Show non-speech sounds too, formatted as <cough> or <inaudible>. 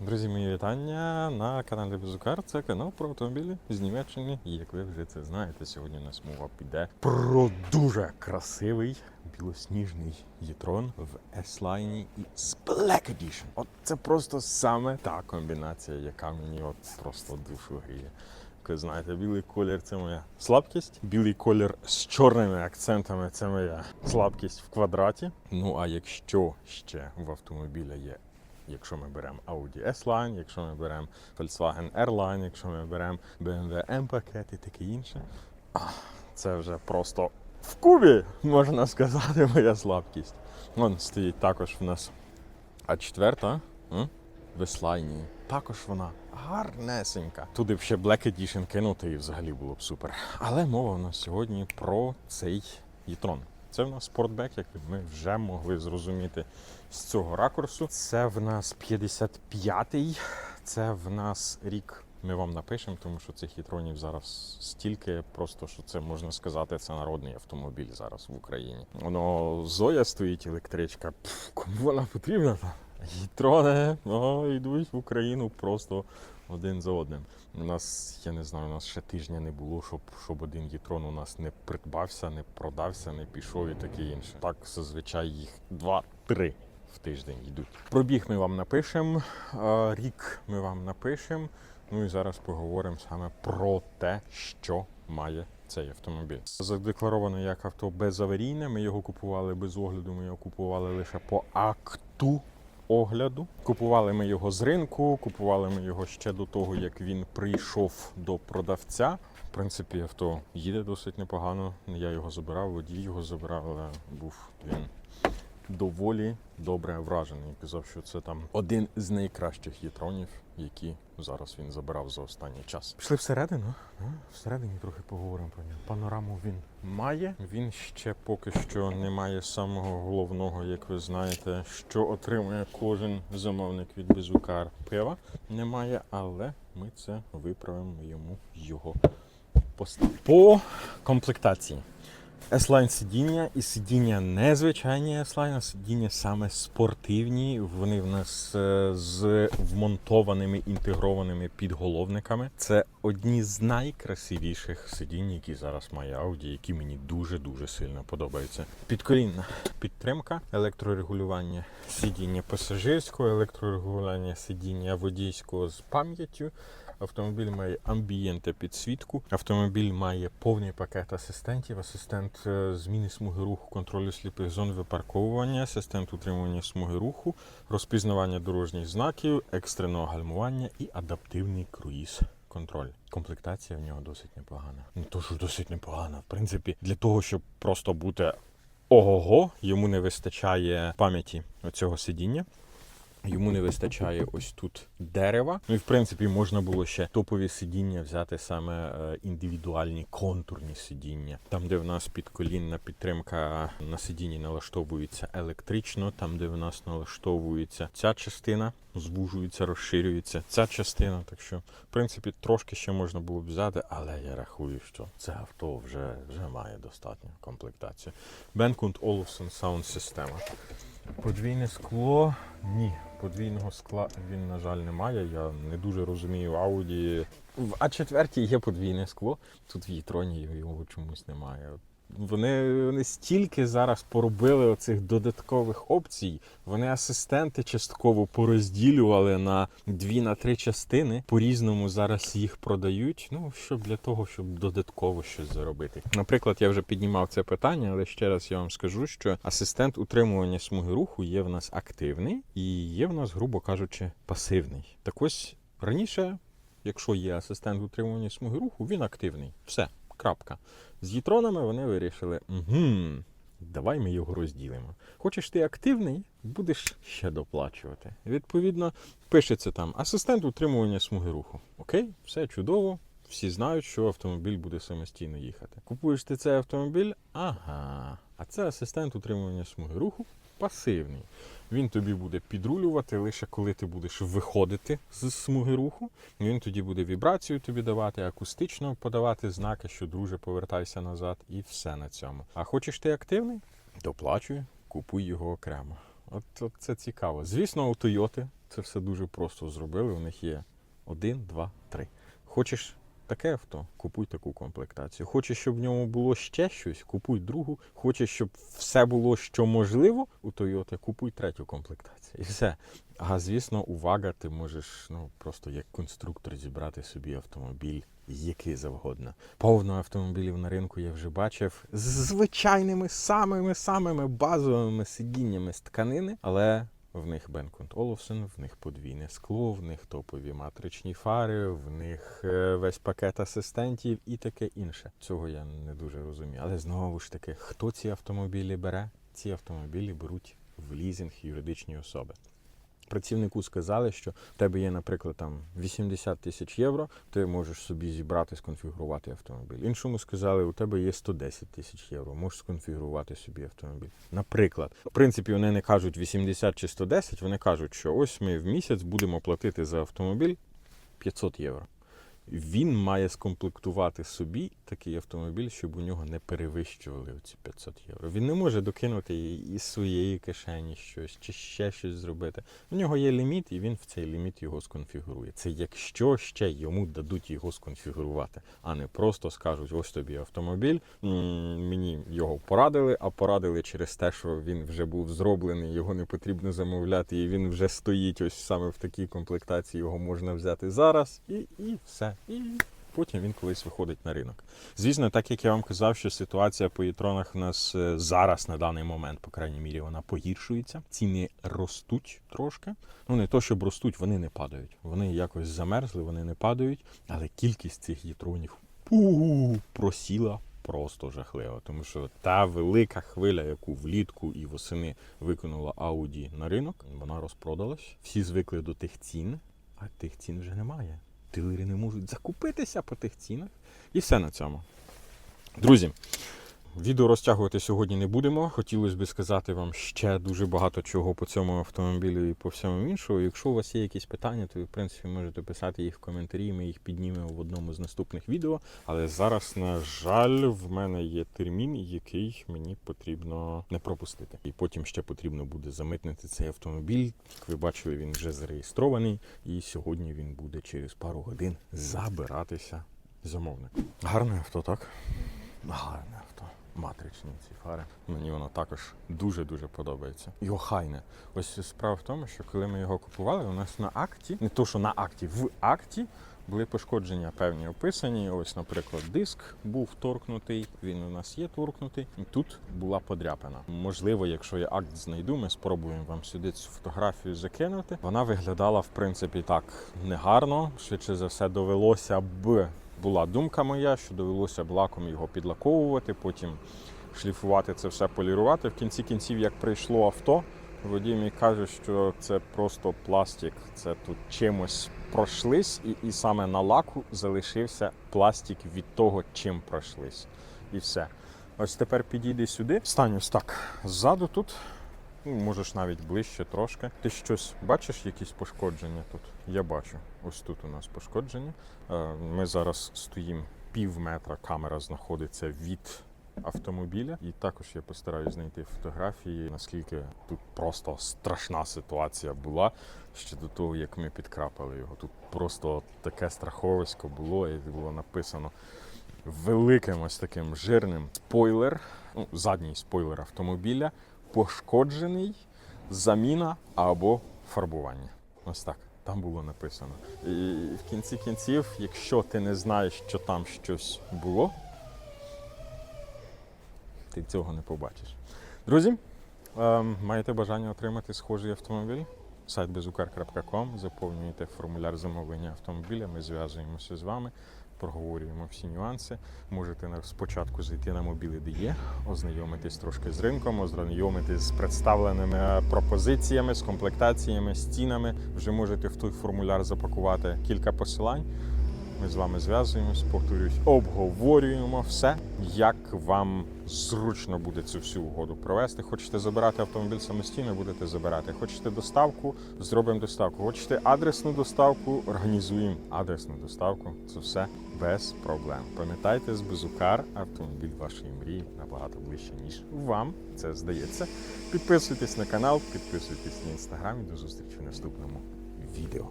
Друзі, мої вітання на каналі Безукар. Це канал про автомобілі з Німеччини. І як ви вже це знаєте, сьогодні у нас мова піде про дуже красивий білосніжний Єтрон в S-Line і Black Edition. От це просто саме та комбінація, яка мені от просто душу гріє. Знаєте, білий колір це моя слабкість. Білий колір з чорними акцентами це моя слабкість в квадраті. Ну а якщо ще в автомобіля є Якщо ми беремо Audi S-Line, якщо ми беремо Volkswagen R-Line, якщо ми беремо BMW M-пакет і таке інше, це вже просто в кубі, можна сказати, <laughs> моя слабкість. Вон стоїть також в нас А4 в S-Line. Також вона гарнесенька. Туди б ще Black Edition кинути і взагалі було б супер. Але мова у нас сьогодні про цей e-tron. Це в нас спортбек, як ми вже могли зрозуміти з цього ракурсу. Це в нас 55-й, це в нас рік. Ми вам напишемо, тому що цих хітронів зараз стільки, просто що це можна сказати, це народний автомобіль зараз в Україні. Воно Зоя стоїть електричка. Пф, кому вона потрібна? Гітрони о, йдуть в Україну просто один за одним. У нас, я не знаю, у нас ще тижня не було, щоб, щоб один гітрон у нас не придбався, не продався, не пішов і таке інше. Так зазвичай їх два-три в тиждень йдуть. Пробіг ми вам напишемо, рік ми вам напишемо. Ну і зараз поговоримо саме про те, що має цей автомобіль. Задекларовано як авто безаварійне. Ми його купували без огляду. Ми його купували лише по акту огляду. Купували ми його з ринку, купували ми його ще до того, як він прийшов до продавця. В принципі, авто їде досить непогано. Я його забирав, водій його забирав, але був він доволі добре вражений. Казав, що це там один з найкращих єтронів, які зараз він забирав за останній час. Пішли всередину. Всередині трохи поговоримо про нього. Панораму він має. Він ще поки що не має самого головного, як ви знаєте, що отримує кожен замовник від Безукар пива. Немає, але ми це виправимо йому його поставимо. По комплектації. S-Line сидіння і сидіння не звичайні S-Line, а сидіння саме спортивні. Вони в нас е, з вмонтованими інтегрованими підголовниками. Це одні з найкрасивіших сидінь, які зараз має Audi, які мені дуже дуже сильно подобаються. Підколінна підтримка, електрорегулювання сидіння пасажирського, електрорегулювання сидіння водійського з пам'яттю. Автомобіль має амбієнта підсвітку. Автомобіль має повний пакет асистентів, асистент е, зміни смуги руху, контролю сліпих зон випарковування, асистент утримування смуги руху, розпізнавання дорожніх знаків, екстреного гальмування і адаптивний круїз. Контроль. Комплектація в нього досить непогана. Ну то що досить непогана. В принципі, для того, щоб просто бути ого-го, йому не вистачає пам'яті оцього сидіння. Йому не вистачає ось тут дерева. Ну і в принципі можна було ще топові сидіння взяти саме е, індивідуальні контурні сидіння. Там, де в нас підколінна підтримка на сидінні налаштовується електрично, там, де в нас налаштовується ця частина, звужується, розширюється ця частина. Так що, в принципі, трошки ще можна було б взяти, але я рахую, що це авто вже, вже має достатню комплектацію. Бенкунд Olufsen Sound система. Подвійне скло. Ні, подвійного скла він, на жаль, не має. Я не дуже розумію Audi. В А4 є подвійне скло. Тут в Єтроні його чомусь немає. Вони, вони стільки зараз поробили оцих додаткових опцій. Вони асистенти частково порозділювали на дві на три частини. По-різному зараз їх продають. Ну, щоб для того, щоб додатково щось заробити. Наприклад, я вже піднімав це питання, але ще раз я вам скажу, що асистент утримування смуги руху є в нас активний і є в нас, грубо кажучи, пасивний. Так ось раніше, якщо є асистент утримування смуги руху, він активний. Все. Крапка. З їтронами вони вирішили, угу, давай ми його розділимо. Хочеш ти активний, будеш ще доплачувати. Відповідно, пишеться там асистент утримування смуги руху. Окей, все чудово. Всі знають, що автомобіль буде самостійно їхати. Купуєш ти цей автомобіль, ага. А це асистент утримування смуги руху пасивний. Він тобі буде підрулювати лише коли ти будеш виходити з смуги руху. Він тоді буде вібрацію тобі давати, акустично подавати знаки, що друже, повертайся назад, і все на цьому. А хочеш ти активний? Доплачуй, купуй його окремо. От, от це цікаво. Звісно, у Тойоти це все дуже просто зробили. У них є один, два, три. Хочеш таке авто, купуй таку комплектацію. Хочеш, щоб в ньому було ще щось, купуй другу. Хочеш, щоб все було що можливо у Toyota, купуй третю комплектацію. І все. А звісно, увага, ти можеш ну просто як конструктор зібрати собі автомобіль. Який завгодно. Повно автомобілів на ринку я вже бачив з звичайними самими самими базовими сидіннями з тканини, але в них Бенкунт Оловсен, в них подвійне скло, в них топові матричні фари, в них е, весь пакет асистентів і таке інше. Цього я не дуже розумію. Але знову ж таки, хто ці автомобілі бере? Ці автомобілі беруть в лізинг юридичні особи. Працівнику сказали, що в тебе є, наприклад, там 80 тисяч євро, ти можеш собі зібрати, сконфігурувати автомобіль. Іншому сказали, у тебе є 110 тисяч євро, можеш сконфігурувати собі автомобіль. Наприклад, в принципі, вони не кажуть 80 чи 110, вони кажуть, що ось ми в місяць будемо платити за автомобіль 500 євро. Він має скомплектувати собі такий автомобіль, щоб у нього не перевищували ці 500 євро. Він не може докинути із своєї кишені щось чи ще щось зробити. У нього є ліміт, і він в цей ліміт його сконфігурує. Це якщо ще йому дадуть його сконфігурувати, а не просто скажуть: ось тобі автомобіль. Мені його порадили, а порадили через те, що він вже був зроблений, його не потрібно замовляти, і він вже стоїть ось саме в такій комплектації. Його можна взяти зараз, і, і все. І потім він колись виходить на ринок. Звісно, так як я вам казав, що ситуація по єтронах в нас е, зараз на даний момент, по крайній мірі, вона погіршується. Ціни ростуть трошки. Ну не то, щоб ростуть, вони не падають. Вони якось замерзли, вони не падають, але кількість цих єтронів просіла. Просто жахливо, тому що та велика хвиля, яку влітку і восени викинула Audi на ринок, вона розпродалась. Всі звикли до тих цін, а тих цін вже немає. Дилери не можуть закупитися по тих цінах. І все на цьому. Друзі, відео розтягувати сьогодні не будемо. Хотілося б сказати вам ще дуже багато чого по цьому автомобілю і по всьому іншому. Якщо у вас є якісь питання, то ви, в принципі, можете писати їх в коментарі, ми їх піднімемо в одному з наступних відео. Але зараз, на жаль, в мене є термін, який мені потрібно не пропустити. І потім ще потрібно буде замитнити цей автомобіль. Як ви бачили, він вже зареєстрований, і сьогодні він буде через пару годин забиратися замовником. Гарне авто, так? Гарне авто. Матричні ці фари. Мені воно також дуже-дуже подобається. І охайне. Ось справа в тому, що коли ми його купували, у нас на акті, не то, що на акті, в акті були пошкодження певні описані. Ось, наприклад, диск був торкнутий, він у нас є торкнутий. Тут була подряпина. Можливо, якщо я акт знайду, ми спробуємо вам сюди цю фотографію закинути. Вона виглядала, в принципі, так негарно. Швидше за все, довелося б була думка моя, що довелося б лаком його підлаковувати, потім шліфувати це все, полірувати. В кінці кінців, як прийшло авто, водій мій каже, що це просто пластик, це тут чимось пройшлись, і, і саме на лаку залишився пластик від того, чим пройшлись. І все. Ось тепер підійди сюди. Стань ось так ззаду тут. Ну, можеш навіть ближче трошки. Ти щось бачиш, якісь пошкодження тут? Я бачу. Ось тут у нас пошкодження. Е, Ми зараз стоїмо пів метра, камера знаходиться від автомобіля. І також я постараюсь знайти фотографії, наскільки тут просто страшна ситуація була ще до того, як ми підкрапали його. Тут просто таке страховисько було, і було написано великим ось таким жирним спойлер, ну, задній спойлер автомобіля, пошкоджений, заміна або фарбування. Ось так. Там було написано. І в кінці кінців, якщо ти не знаєш, що там щось було, ти цього не побачиш. Друзі, ем, маєте бажання отримати схожий автомобіль? Сайт безукар.ком, заповнюєте формуляр замовлення автомобіля, ми зв'язуємося з вами, проговорюємо всі нюанси. Можете спочатку зайти на мобілі є, ознайомитись трошки з ринком, ознайомитись з представленими е, пропозиціями, з комплектаціями, з цінами. Вже можете в той формуляр запакувати кілька посилань. Ми з вами зв'язуємось, повторюсь, обговорюємо все, як вам зручно буде цю всю угоду провести. Хочете забирати автомобіль самостійно, будете забирати. Хочете доставку, зробимо доставку. Хочете адресну доставку, організуємо адресну доставку. Це все без проблем. Пам'ятайте, з Безукар автомобіль вашої мрії набагато ближче, ніж вам це здається. Підписуйтесь на канал, підписуйтесь на інстаграм і до зустрічі в наступному відео.